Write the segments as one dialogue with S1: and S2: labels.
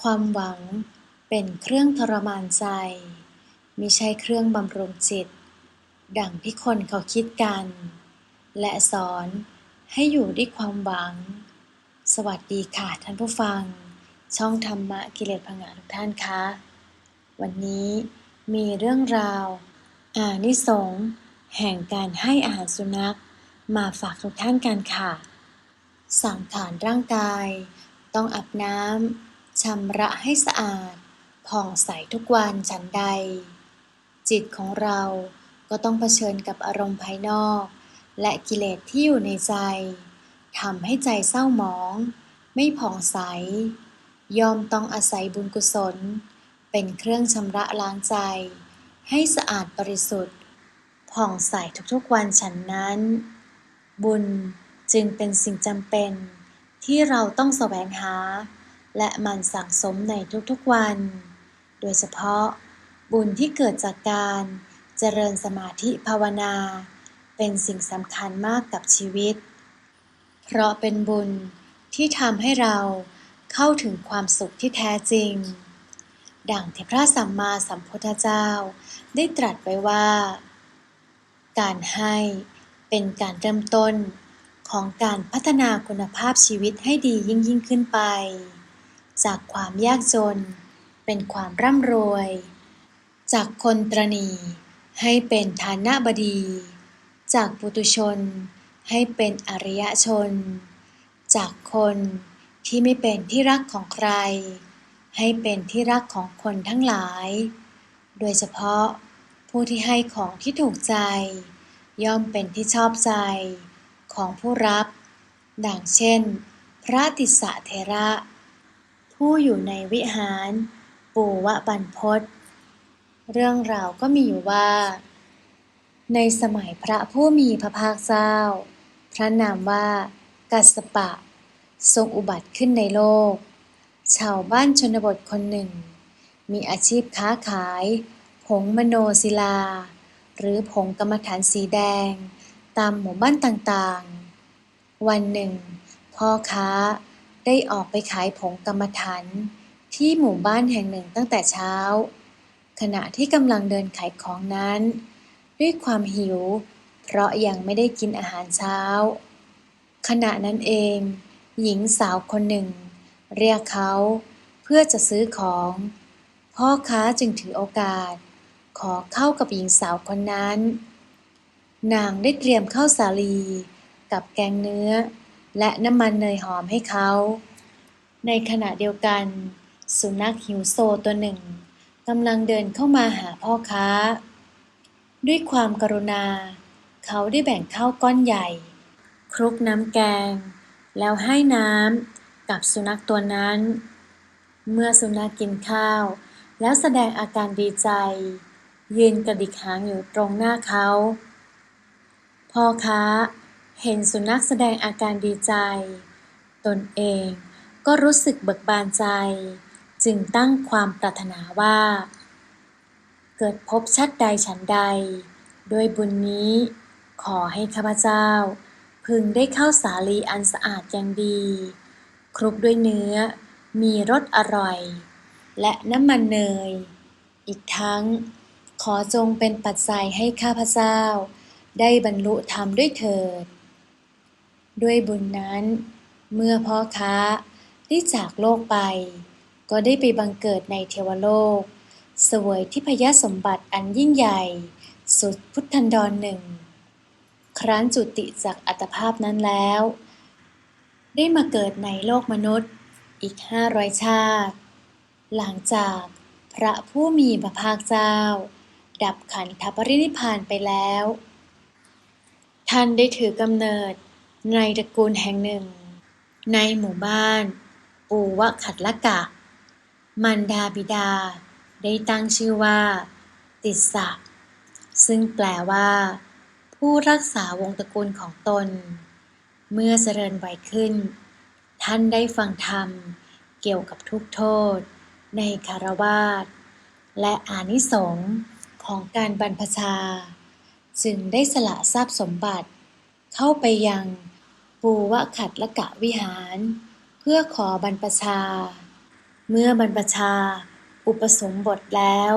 S1: ความหวังเป็นเครื่องทรมานใจมิใช่เครื่องบำรุงจิต ดังที่คนเขาคิดกัน และสอนให้อยู่ด้วยความหวัง สวัสดีค่ะท่านผู้ฟัง ช่องธรรมะกิเลสพังงาทุกท่านคะวันนี้มีเรื่องราว อานิสงส์แห่งการให้อาหารสุนัขมาฝากทุกท่านกันค่ะ สังขารร่างกาย ต้องอาบน้ำ ชำระให้สะอาดผ่องใสทุกวันฉันใด จิตของเราก็ต้องเผชิญกับอารมณ์ภายนอก และกิเลสที่อยู่ในใจทำให้ใจเศร้าหมอง ไม่ผ่องใส ยอมต้องอาศัยบุญกุศล เป็นเครื่องชำระล้างใจ ให้สะอาดบริสุทธิ์ ผ่องใสทุกๆวันฉันนั้น บุญจึงเป็นสิ่งจำเป็นที่เราต้องแสวงหา และมันสั่งสมในทุกๆวัน โดยเฉพาะ บุญที่เกิดจากการเจริญสมาธิภาวนา เป็นสิ่งสำคัญมากกับชีวิต เพราะเป็นบุญที่ทำให้เราเข้าถึงความสุขที่แท้จริง ดังที่พระสัมมาสัมพุทธเจ้าได้ตรัสไว้ว่า การให้เป็นการเริ่มต้นของการพัฒนาคุณภาพชีวิตให้ดียิ่งยิ่งขึ้นไป จากความยากจน เป็นความร่ำรวย จากคนตรณีให้เป็นฐานะบดี จากปุตุชน ให้เป็นอริยชน จากคนที่ไม่เป็นที่รักของใคร ให้เป็นที่รักของคนทั้งหลาย โดยเฉพาะผู้ที่ให้ของที่ถูกใจ ย่อมเป็นที่ชอบใจ ของผู้รับ ดังเช่น พระติสสะเทระ ผู้อยู่ในวิหาร ปูวะบรรพตเรื่องราวก็มีอยู่ว่า ในสมัยพระผู้มีพระภาคเจ้า พระนามว่ากัสปะ ทรงอุบัติขึ้นในโลก ชาวบ้านชนบทคนหนึ่ง มีอาชีพค้าขาย ผงมโนศิลา หรือผงกรรมฐานสีแดง ตามหมู่บ้านต่างๆ วันหนึ่ง พ่อค้า ได้ออกไปขายผงกรรมฐานที่หมู่บ้านแห่งหนึ่งตั้งแต่เช้า ขณะที่กำลังเดินขายของนั้น ด้วยความหิว เพราะยังไม่ได้กินอาหารเช้า ขณะนั้นเอง หญิงสาวคนหนึ่ง เรียกเขาเพื่อจะซื้อของ พ่อค้าจึงถือโอกาส ขอเข้ากับหญิงสาวคนนั้น นางได้เตรียมข้าวสาลีกับแกงเนื้อ และน้ำมันเนยหอมให้เขา ในขณะเดียวกัน สุนัขหิวโซตัวหนึ่งกำลังเดินเข้ามาหาพ่อค้า ด้วยความกรุณา เขาได้แบ่งข้าวก้อนใหญ่ คลุกน้ำแกง แล้วให้น้ำกับสุนัขตัวนั้น เมื่อสุนัขกินข้าว แล้วแสดงอาการดีใจ ยืนกระดิกหางอยู่ตรงหน้าเขา พ่อค้า เห็นสุนัขแสดงอาการดีใจ ตนเองก็รู้สึกเบิกบานใจ จึงตั้งความปรารถนาว่า เกิดพบชัดใดฉันใด ด้วยบุญนี้ขอให้ข้าพเจ้า พึงได้เข้าสาลีอันสะอาดอย่างดี คลุกด้วยเนื้อ มีรสอร่อย และน้ำมันเนย อีกทั้ง ขอจงเป็นปัจจัยให้ข้าพเจ้า ได้บรรลุธรรมด้วยเถิด ด้วยบุญนั้น เมื่อพ่อค้าได้จากโลกไป ก็ได้ไปบังเกิดในเทวโลก เสวยที่พยสมบัติอันยิ่งใหญ่ สุดพุทธันดรหนึ่ง ครั้นจุติจากอัตภาพนั้นแล้ว ได้มาเกิดในโลกมนุษย์อีกห้าร้อยชาติ หลังจากพระผู้มีพระภาคเจ้า ดับขันธปรินิพพานไปแล้ว ท่านได้ถือกำเนิด ในตระกูลแห่งหนึ่ง ในหมู่บ้าน ปูวะขัดละกะ มันดาบิดา ได้ตั้งชื่อว่า ติสสะซึ่งแปลว่า ผู้รักษาวงตระกูลของตน เมื่อเจริญวัยขึ้น ท่านได้ฟังธรรมเกี่ยวกับทุกโทษ ในคารวาสและอานิสงส์ของการบรรพชา จึงได้สละทรัพย์สมบัติ เข้าไปยัง ปูวะขัดละกะวิหาร เพื่อขอบรรพชา เมื่อบรรพชา อุปสมบทแล้ว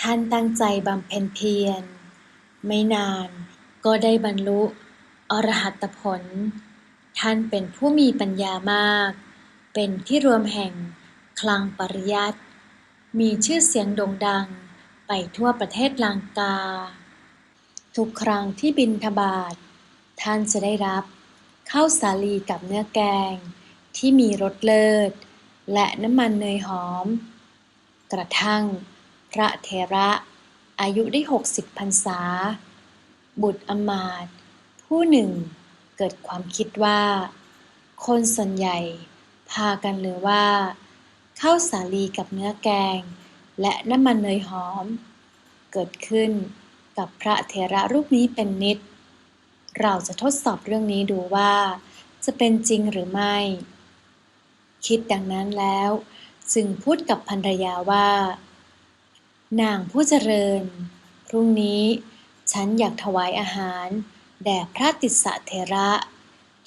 S1: ท่านตั้งใจบำเพ็ญเพียร ไม่นานก็ได้บรรลุอรหัตผล ท่านเป็นผู้มีปัญญามาก เป็นที่รวมแห่งคลังปริยัติมีชื่อเสียงโด่งดังไปทั่วประเทศลังกา ทุกครั้งที่บินทบาท ท่านจะได้รับ ข้าวสาลีกับเนื้อแกง ที่มีรสเลิศ และน้ำมันเนยหอม กระทั่ง พระเถระ อายุได้หกสิบพรรษา บุตรอมาตผู้หนึ่งเกิดความคิดว่า คนส่วนใหญ่พากันเลยว่าข้าวสาลีกับเนื้อแกง และน้ำมันเนยหอม เกิดขึ้นกับพระเถระรูปนี้เป็นนิด เราจะทดสอบเรื่องนี้ดูว่า จะเป็นจริงหรือไม่ คิดดังนั้นแล้ว จึงพูดกับภรรยาว่า นางผู้เจริญ พรุ่งนี้ฉันอยากถวายอาหาร แด่พระติสสะเถระ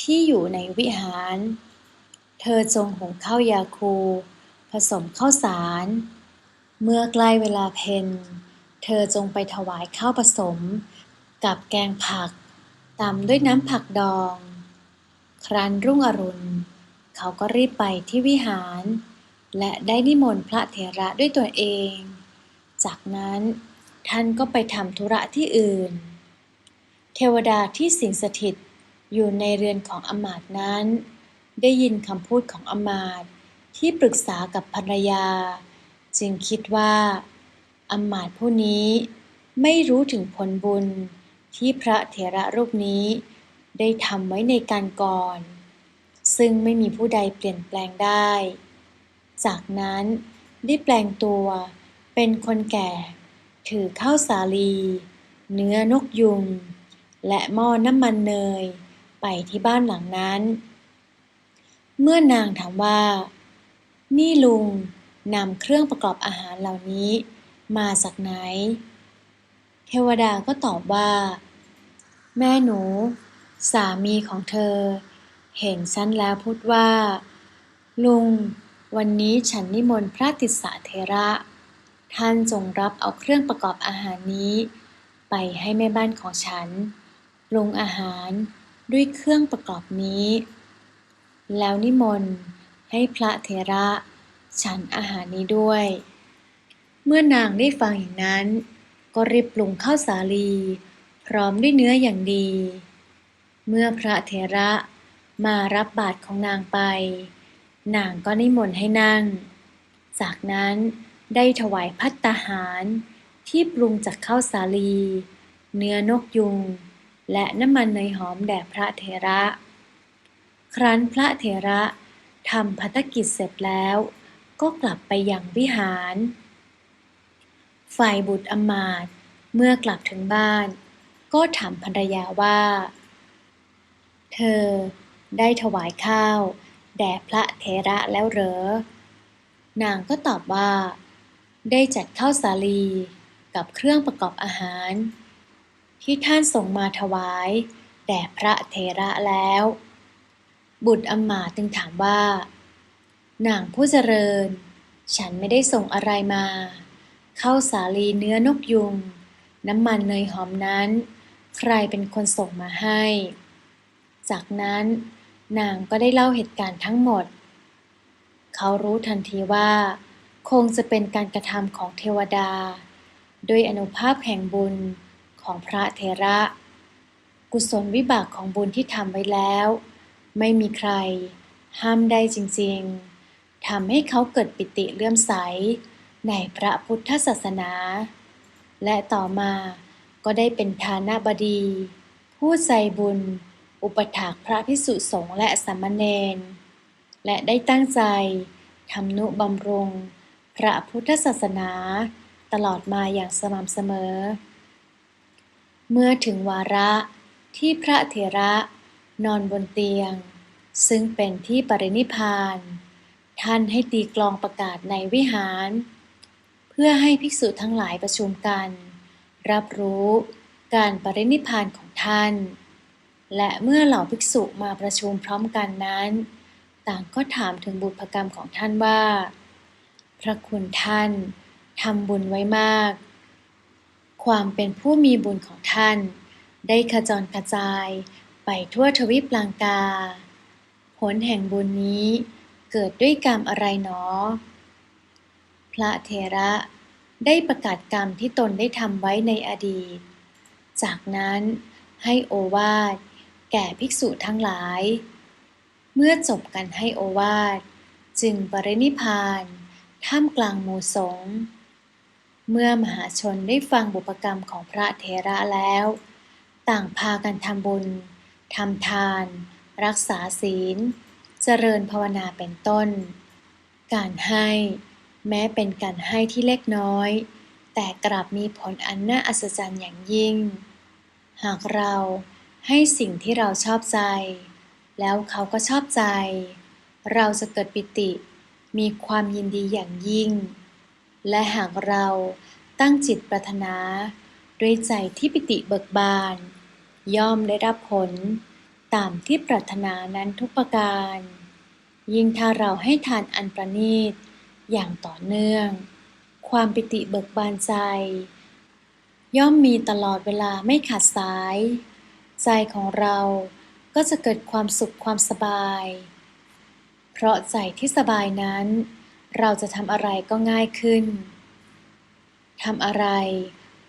S1: ที่อยู่ในวิหาร เธอจงหุงข้าวยาคู ผสมข้าวสาร เมื่อใกล้เวลาเพนเธอจงไปถวายข้าวผสม กับแกงผัก ตามด้วยน้ำผักดอง ครั้นรุ่งอรุณ เขาก็รีบไปที่วิหาร และได้นิมนต์พระเถระด้วยตัวเอง จากนั้นท่านก็ไปทำธุระที่อื่น เทวดาที่สิงสถิตอยู่ในเรือนของอมาตนั้น ได้ยินคำพูดของอมาตที่ปรึกษากับภรรยา จึงคิดว่าอมาตผู้นี้ไม่รู้ถึงผลบุญ ที่พระเถระรูปนี้ได้ทำไว้ในการก่อน ซึ่งไม่มีผู้ใดเปลี่ยนแปลงได้ จากนั้นได้แปลงตัวเป็นคนแก่ ถือข้าวสาลี เนื้อนกยุง และหม้อน้ำมันเนย ไปที่บ้านหลังนั้น เมื่อนางถามว่า นี่ลุงนำเครื่องประกอบอาหารเหล่านี้มาจากไหน เทวดาก็ตอบว่า แม่หนู สามีของเธอ เห็นฉันแล้วพูดว่า ลุง วันนี้ฉันนิมนต์พระติสสะเทระ ท่านจงรับเอาเครื่องประกอบอาหารนี้ ไปให้แม่บ้านของฉันปรุงอาหารด้วยเครื่องประกอบนี้ แล้วนิมนต์ให้พระเถระ ฉันอาหารนี้ด้วย เมื่อนางได้ฟังอย่างนั้น ก็รีบปรุงข้าวสาลี พร้อมด้วยเนื้ออย่างดี เมื่อพระเถระมารับบาตรของนางไป นางก็นิมนต์ให้นั่ง จากนั้นได้ถวายพัตตาหารที่ปรุงจากข้าวสาลี เนื้อนกยุง และน้ำมันเนยหอมแด่พระเถระ ครั้นพระเถระทำพัฒกิจเสร็จแล้ว ก็กลับไปยังวิหาร ฝ่ายบุตรอมาตเมื่อกลับถึงบ้าน ก็ถามภรรยาว่า เธอได้ถวายข้าว แด่พระเถระแล้วเหรอ นางก็ตอบว่า ได้จัดข้าวสาลีกับเครื่องประกอบอาหาร ที่ท่านส่งมาถวาย แด่พระเถระแล้ว บุตรอมาจึงถามว่า นางผู้เจริญ ฉันไม่ได้ส่งอะไรมาข้าวสาลีเนื้อนกยุง น้ำมันเนยหอมนั้น ใครเป็นคนส่งมาให้ จากนั้นนางก็ได้เล่าเหตุการณ์ทั้งหมด เขารู้ทันทีว่า คงจะเป็นการกระทำของเทวดาโดยอนุภาพแห่งบุญของพระเถระ กุศลวิบากของบุญที่ทำไว้แล้ว ไม่มีใคร ห้ามได้จริงๆทำให้เขาเกิดปิติเลื่อมใสในพระพุทธศาสนา และต่อมา ก็ได้เป็นทานาบดี ผู้ใจบุญ อุปถากพระพิสุสงฆ์และสามเณรและได้ตั้งใจทำนุบำรุง พระพุทธศาสนา ตลอดมาอย่างสม่ำเสมอ เมื่อถึงวาระที่พระเถระนอนบนเตียง ซึ่งเป็นที่ปรินิพพาน ท่านให้ตีกลองประกาศในวิหาร เพื่อให้ภิกษุทั้งหลายประชุมกัน รับรู้การปรินิพานของท่าน และเมื่อเหล่าภิกษุมาประชุมพร้อมกันนั้น ต่างก็ถามถึงบุพกรรมของท่านว่า พระคุณท่านทำบุญไว้มาก ความเป็นผู้มีบุญของท่าน ได้ขจรกระจายไปทั่วทวีปลังกา ผลแห่งบุญนี้เกิดด้วยกรรมอะไรหนอ พระเถระ ได้ประกาศกรรมที่ตนได้ทำไว้ในอดีต จากนั้นให้โอวาทแก่ภิกษุทั้งหลาย เมื่อจบกันให้โอวาทจึงปรินิพานท่ามกลางหมู่สงฆ์เมื่อมหาชนได้ฟังบุพกรรมของพระเถระแล้ว ต่างพากันทำบุญทำทาน รักษาศีล เจริญภาวนาเป็นต้น การให้ แม้เป็นการให้ที่เล็กน้อย แต่กลับมีผลอันน่าอัศจรรย์อย่างยิ่ง หากเราให้สิ่งที่เราชอบใจ แล้วเขาก็ชอบใจ เราจะเกิดปิติ มีความยินดีอย่างยิ่ง และหากเราตั้งจิตปรารถนา ด้วยใจที่ปิติเบิกบาน ย่อมได้รับผล ตามที่ปรารถนานั้นทุกประการ ยิ่งถ้าเราให้ทานอันประณีต อย่างต่อเนื่อง ความปิติเบิกบานใจ ย่อมมีตลอดเวลาไม่ขาดสาย ใจของเราก็จะเกิดความสุขความสบาย เพราะใจที่สบายนั้น เราจะทำอะไรก็ง่ายขึ้นทำอะไร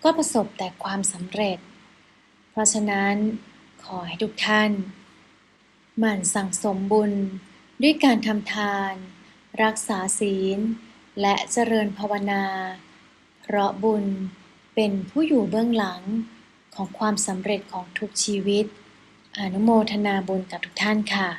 S1: ก็ประสบแต่ความสำเร็จ เพราะฉะนั้นขอให้ทุกท่าน หมั่นสั่งสมบุญด้วยการทำทาน รักษาศีล และเจริญภาวนา เพราะบุญเป็นผู้อยู่เบื้องหลังของความสำเร็จของทุกชีวิต อนุโมทนาบุญกับทุกท่านค่ะ